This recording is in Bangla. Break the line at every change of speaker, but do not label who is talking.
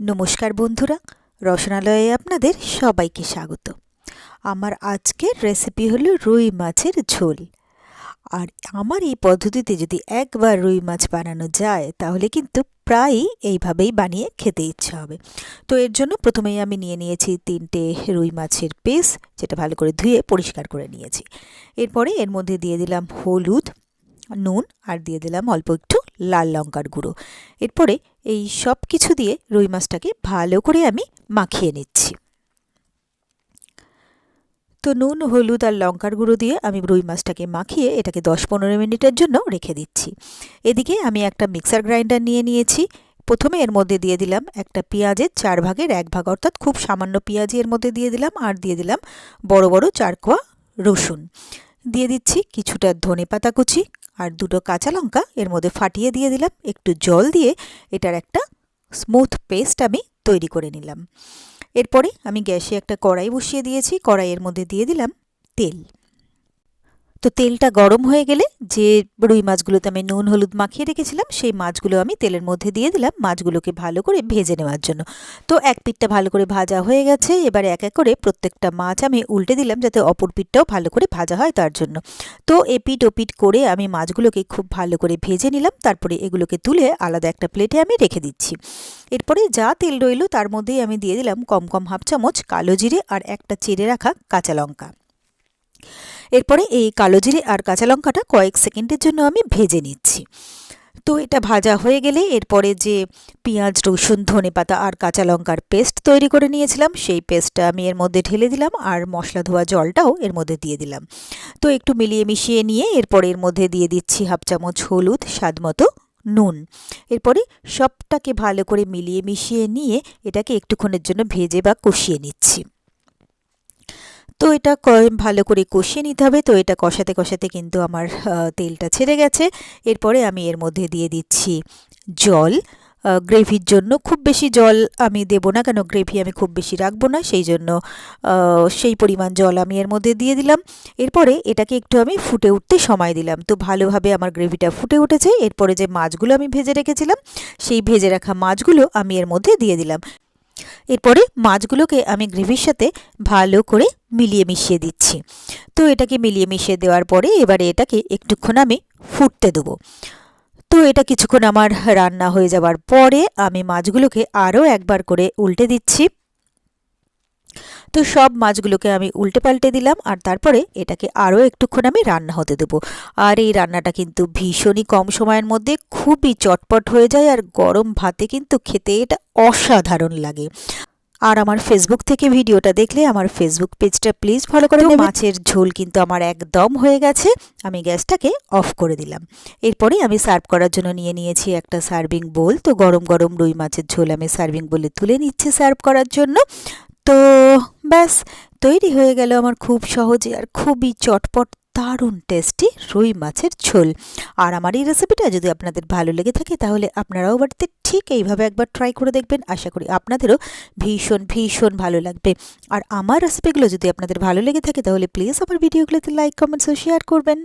নমস্কার বন্ধুরা, রসনালয়ে আপনাদের সবাইকে স্বাগত। আমার আজকের রেসিপি হলো রুই মাছের ঝোল। আর আমার এই পদ্ধতিতে যদি একবার রুই মাছ বানানো যায়, তাহলে কিন্তু প্রায়ই এইভাবেই বানিয়ে খেতে ইচ্ছা হবে। তো এর জন্য প্রথমেই আমি নিয়ে নিয়েছি তিনটে রুই মাছের পিস যেটা ভালো করে ধুয়ে পরিষ্কার করে নিয়েছি। এরপরে এর মধ্যে দিয়ে দিলাম হলুদ নুন আর দিয়ে দিলাম অল্প একটু লাল লঙ্কার গুঁড়ো। এরপরে এই সব কিছু দিয়ে রুই মাছটাকে ভালো করে আমি মাখিয়ে নিচ্ছি। তো নুন, হলুদ আর লঙ্কার গুঁড়ো দিয়ে আমি রুই মাছটাকে মাখিয়ে এটাকে দশ পনেরো মিনিটের জন্য রেখে দিচ্ছি। এদিকে আমি একটা মিক্সার গ্রাইন্ডার নিয়ে নিয়েছি। প্রথমে এর মধ্যে দিয়ে দিলাম একটা পেঁয়াজের চার ভাগের এক ভাগ, অর্থাৎ খুব সামান্য পেঁয়াজি এর মধ্যে দিয়ে দিলাম আর দিয়ে দিলাম বড় বড় চার কোয়া রসুন। দিয়ে দিচ্ছি কিছুটা ধনে পাতা কুচি আর দুটো কাঁচা লঙ্কা এর মধ্যে ফাটিয়ে দিয়ে দিলাম। একটু জল দিয়ে এটার একটা স্মুথ পেস্ট আমি তৈরি করে নিলাম। এরপরে আমি গ্যাসে একটা কড়াই বসিয়ে দিয়েছি। কড়াইয়ের মধ্যে দিয়ে দিলাম তেল। তো তেলটা গরম হয়ে গেলে যে রুই মাছগুলোতে আমি নুন, হলুদ মাখিয়ে রেখেছিলাম, সেই মাছগুলো আমি তেলের মধ্যে দিয়ে দিলাম মাছগুলোকে ভালো করে ভেজে নেওয়ার জন্য। তো এক পিঠটা ভালো করে ভাজা হয়ে গেছে, এবার এক এক করে প্রত্যেকটা মাছ আমি উল্টে দিলাম যাতে অপর পিঠটাও ভালো করে ভাজা হয় তার জন্য। তো এপিট ওপিট করে আমি মাছগুলোকে খুব ভালো করে ভেজে নিলাম, তারপরে এগুলোকে তুলে আলাদা একটা প্লেটে আমি রেখে দিচ্ছি। এরপরে যা তেল রইল তার মধ্যেই আমি দিয়ে দিলাম কম কম হাফ চামচ কালো জিরে আর একটা চেড়ে রাখা কাঁচা লঙ্কা। এরপরে এই কালো জিরে আর কাঁচা লঙ্কাটা কয়েক সেকেন্ডের জন্য আমি ভেজে নিচ্ছি। তো এটা ভাজা হয়ে গেলে এরপরে যে পেঁয়াজ, রসুন, ধনে পাতা আর কাঁচা লঙ্কার পেস্ট তৈরি করে নিয়েছিলাম, সেই পেস্টটা আমি এর মধ্যে ঢেলে দিলাম আর মশলা ধোয়া জলটাও এর মধ্যে দিয়ে দিলাম। তো একটু মিলিয়ে মিশিয়ে নিয়ে এরপরে এর মধ্যে দিয়ে দিচ্ছি হাফ চামচ হলুদ, স্বাদ মতো নুন। এরপরে সবটাকে ভালো করে মিলিয়ে মিশিয়ে নিয়ে এটাকে একটুক্ষণের জন্য ভেজে বা কষিয়ে নিচ্ছি। তো এটা ভালো করে কষিয়ে নিতে হবে। তো এটা কষাতে কষাতে কিন্তু আমার তেলটা ছেড়ে গেছে। এরপরে আমি এর মধ্যে দিয়ে দিচ্ছি জল। গ্রেভির জন্য খুব বেশি জল আমি দেবো না, কেন গ্রেভি আমি খুব বেশি রাখব না, সেই জন্য সেই পরিমাণ জল আমি এর মধ্যে দিয়ে দিলাম। এরপরে এটাকে একটু আমি ফুটে উঠতে সময় দিলাম। তো ভালোভাবে আমার গ্রেভিটা ফুটে উঠেছে। এরপরে যে মাছগুলো আমি ভেজে রেখেছিলাম, সেই ভেজে রাখা মাছগুলো আমি এর মধ্যে দিয়ে দিলাম। এরপরে মাছগুলোকে আমি গ্রেভির সাথে ভালো করে মিলিয়ে মিশিয়ে দিচ্ছি। তো এটাকে মিলিয়ে মিশিয়ে দেওয়ার পরে এবারে এটাকে একটুক্ষণ আমি ফুটতে দেবো। তো এটা কিছুক্ষণ আমার রান্না হয়ে যাওয়ার পরে আমি মাছগুলোকে আরও একবার করে উল্টে দিচ্ছি। তো সব মাছগুলোকে আমি উল্টে পাল্টে দিলাম আর তারপরে এটাকে আরও একটুক্ষণ আমি রান্না হতে দেবো। আর এই রান্নাটা কিন্তু ভীষণই কম সময়ের মধ্যে খুবই চটপট হয়ে যায় আর গরম ভাতে কিন্তু খেতে এটা অসাধারণ লাগে। আর আমার ফেসবুক থেকে ভিডিওটা দেখলে আমার ফেসবুক পেজটা প্লিজ ফলো করে মাছের ঝোল কিন্তু আমার একদম হয়ে গেছে। আমি গ্যাসটাকে অফ করে দিলাম। এরপরে আমি সার্ভ করার জন্য নিয়ে নিয়েছি একটা সার্ভিং বোল তো গরম গরম রুই মাছের ঝোল আমি সার্ভিং বলে তুলে নিচ্ছি সার্ভ করার জন্য। তো ব্যাস, তৈরি হয়ে গেল আমার খুব সহজে আর খুবই চটপট দারুণ টেস্টি রুই মাছের ঝোল। আর আমার এই রেসিপিটা যদি আপনাদের ভালো লেগে থাকে তাহলে আপনারাও বাড়িতে ঠিক এইভাবে একবার ট্রাই করে দেখবেন। আশা করি আপনাদেরও ভীষণ ভীষণ ভালো লাগবে। আর আমার রেসিপিগুলো যদি আপনাদের ভালো লেগে থাকে তাহলে প্লিজ আমার ভিডিওগুলোতে লাইক কমেন্টস ও শেয়ার করবেন।